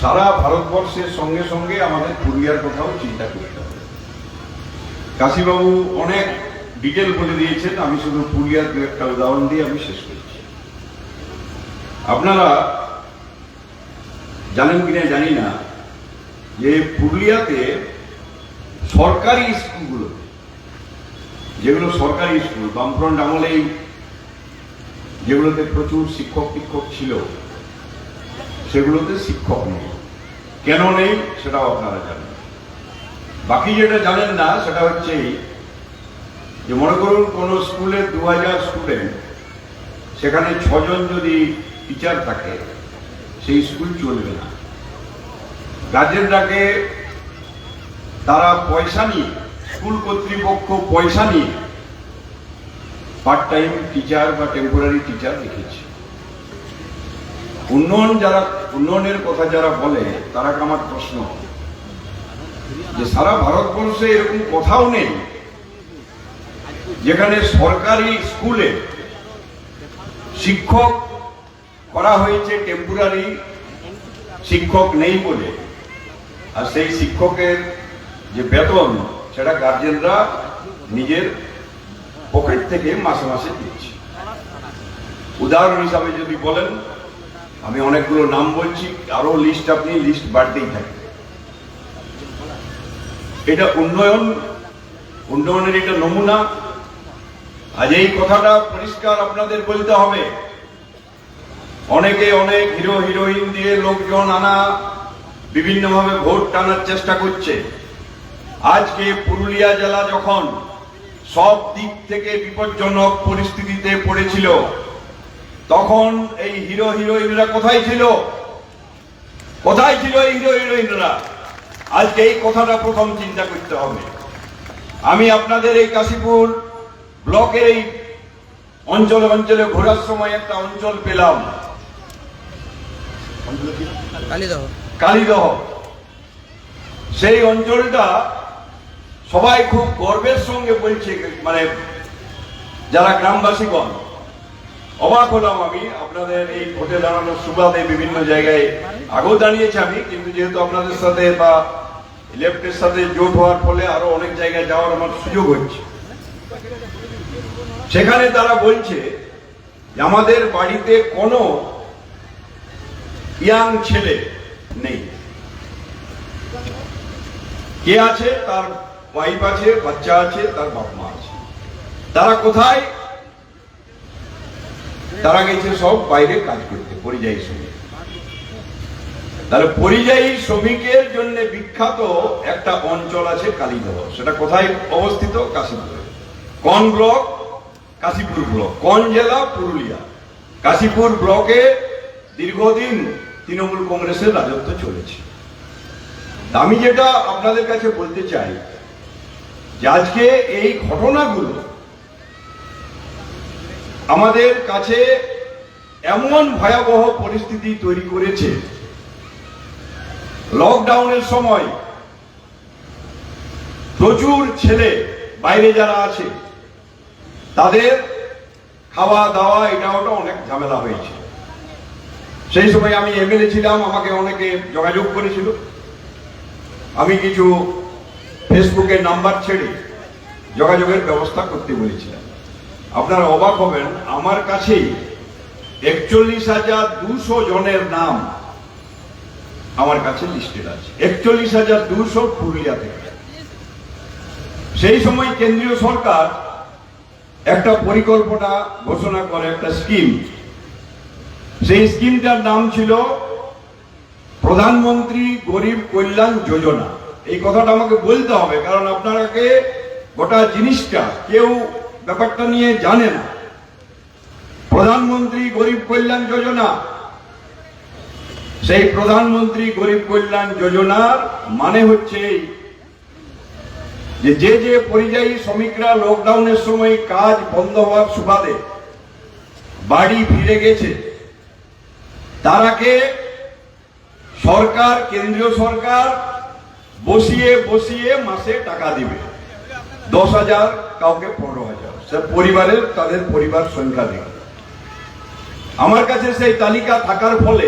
সারা ভারতবর্ষের সঙ্গে সঙ্গে আমাদের পুরুলিয়ার কথাও চিন্তা করতে হবে। কাশীবাবু অনেক ডিটেল বলে দিয়েছেন, আমি শুধু পুরুলিয়ার দু একটা উদাহরণ দিয়ে আমি শেষ করছি। আপনারা জানেন কিনা জানি না যে পুরুলিয়াতে সরকারি স্কুলগুলো, যেগুলো সরকারি স্কুল, বামফ্রন্ট আমলেই যেগুলোতে প্রচুর শিক্ষক শিক্ষক ছিল সেগুলোতে শিক্ষক নেই। কেন নেই সেটাও আপনারা জানেন। বাকি যেটা জানেন না, সেটা হচ্ছে যে মনে করুন কোনো স্কুলে দু হাজার স্টুডেন্ট, সেখানে ছজন যদি টিচার থাকে, সেই স্কুল চলবে না। গার্জেনরাকে তারা পয়সা নিয়ে, স্কুল কর্তৃপক্ষ পয়সা নিয়ে পার্ট টাইম টিচার বা টেম্পোরারি টিচার রেখেছে উন্নয়ন যারা, উন্নয়নের কথা যারা বলে, তারা আমার প্রশ্ন? যে সারা ভারতবর্ষে এরকম কোথাও নেই, যেখানে সরকারি স্কুলে শিক্ষক করা হয়েছে টেম্পোরারি শিক্ষক নেই বলে। আর সেই শিক্ষকের যে বেতন, সেটা গার্জেনরা নিজের পকেট থেকে মাসে মাসে দিচ্ছে। উদাহরণ হিসাবে যদি বলেন আমি অনেকগুলো নাম বলছি, আরও লিস্ট আপনি লিস্ট বাড়তেই থাকে। এটা উন্নয়ন, উন্নয়নের এটা নমুনা। আজ এই কথাটা পরিষ্কার আপনাদের বলতে হবে। অনেকে অনেক হিরো, হিরোইন দিয়ে লোকজন আনা, বিভিন্নভাবে ভোট টানার চেষ্টা করছে। আজকে পুরুলিয়া জেলা যখন সব দিক থেকে বিপজ্জনক পরিস্থিতিতে পড়েছিল তখন এই হিরো হিরোইনরা কোথায় ছিল? কোথায় ছিল এই হিরো হিরোইনরা? আজকে এই কথাটা প্রথম চিন্তা করতে হবে। আমি আপনাদের এই কাশীপুর ব্লকের এই অঞ্চলে অঞ্চলে ঘোরার সময় একটা অঞ্চল পেলাম। কালীদহ। কালীদহ। সেই অঞ্চলটা সবাই খুব গর্বের সঙ্গে বলছে মানে যারা গ্রামবাসীগণ অবাক হলাম আমি। আপনাদের এই ভোটে দাঁড়ানোর সুবাদে বিভিন্ন জায়গায় আগেও দাঁড়িয়েছি আমি, কিন্তু যেহেতু আপনাদের সাথে বা লেফটের সাথে জোট হওয়ার ফলে আরও অনেক জায়গায় যাওয়ার আমার সুযোগ হচ্ছে। সেখানে তারা বলছে আমাদের বাড়িতে কোনো ইয়াং ছেলে নেই। কে আছে? তার ওয়াইফ আছে, বাচ্চা আছে, তার বাপ মা আছে। তারা কোথায়? তারা গেছে সব বাইরে কাজ করতে, পরিযায়ী শ্রমিক। তাহলে পরিযায়ী শ্রমিকের জন্য বিখ্যাত একটা অঞ্চল আছে কালীদহ সেটা কোথায় অবস্থিত? কাশীপুরে। কোন ব্লক? কাশীপুর ব্লক। কোন জেলা? পুরুলিয়া। কাশীপুর ব্লকে দীর্ঘদিন তৃণমূল কংগ্রেসের রাজত্ব চলেছে। আমি যেটা আপনাদের কাছে বলতে চাই, যে আজকে এই ঘটনাগুলো আমাদের কাছে এমন ভয়াবহ পরিস্থিতি তৈরি করেছে। লকডাউনের সময় প্রচুর ছেলে বাইরে যারা আছে, তাদের খাওয়া দাওয়া এটা ওটা অনেক ঝামেলা হয়েছে। সেই সময় আমি এমএলএ ছিলাম, আমাকে অনেকে যোগাযোগ করেছিল। আমি কিছু ফেসবুকের নাম্বার ছেড়ে যোগাযোগের ব্যবস্থা করতে বলেছিলাম। আপনারা অবাক হবেন, আমার কাছেই একচল্লিশ হাজার দুশো জনের নাম আমার কাছে লিস্টেড আছে। একচল্লিশ হাজার দুশো পুরুলিয়া থেকে। সেই সময় কেন্দ্রীয় সরকার একটা পরিকল্পনা ঘোষণা করে, একটা স্কিম সেই স্কিমটার নাম ছিল প্রধানমন্ত্রী গরিব কল্যাণ যোজনা। এই কথাটা আমাকে বলতে হবে, কারণ আপনারাকে গোটা জিনিসটা, কেউ ব্যাপারটা নিয়ে জানে না। প্রধানমন্ত্রী গরিব কল্যাণ যোজনা। সেই প্রধানমন্ত্রী গরিব কল্যাণ যোজনার মানে হচ্ছে যে যে যে পরিযায়ী শ্রমিকরা লকডাউনের সময় কাজ বন্ধ হওয়ার সুবাদে বাড়ি ফিরে গেছে, তারাকে সরকার, কেন্দ্রীয় সরকার বসিয়ে বসিয়ে মাসে টাকা দিবে। দশ হাজার, কাউকে পনেরো হাজার। পরিবারের তাদের পরিবার সংখ্যা দেখে আমার কাছে সেই তালিকা থাকার ফলে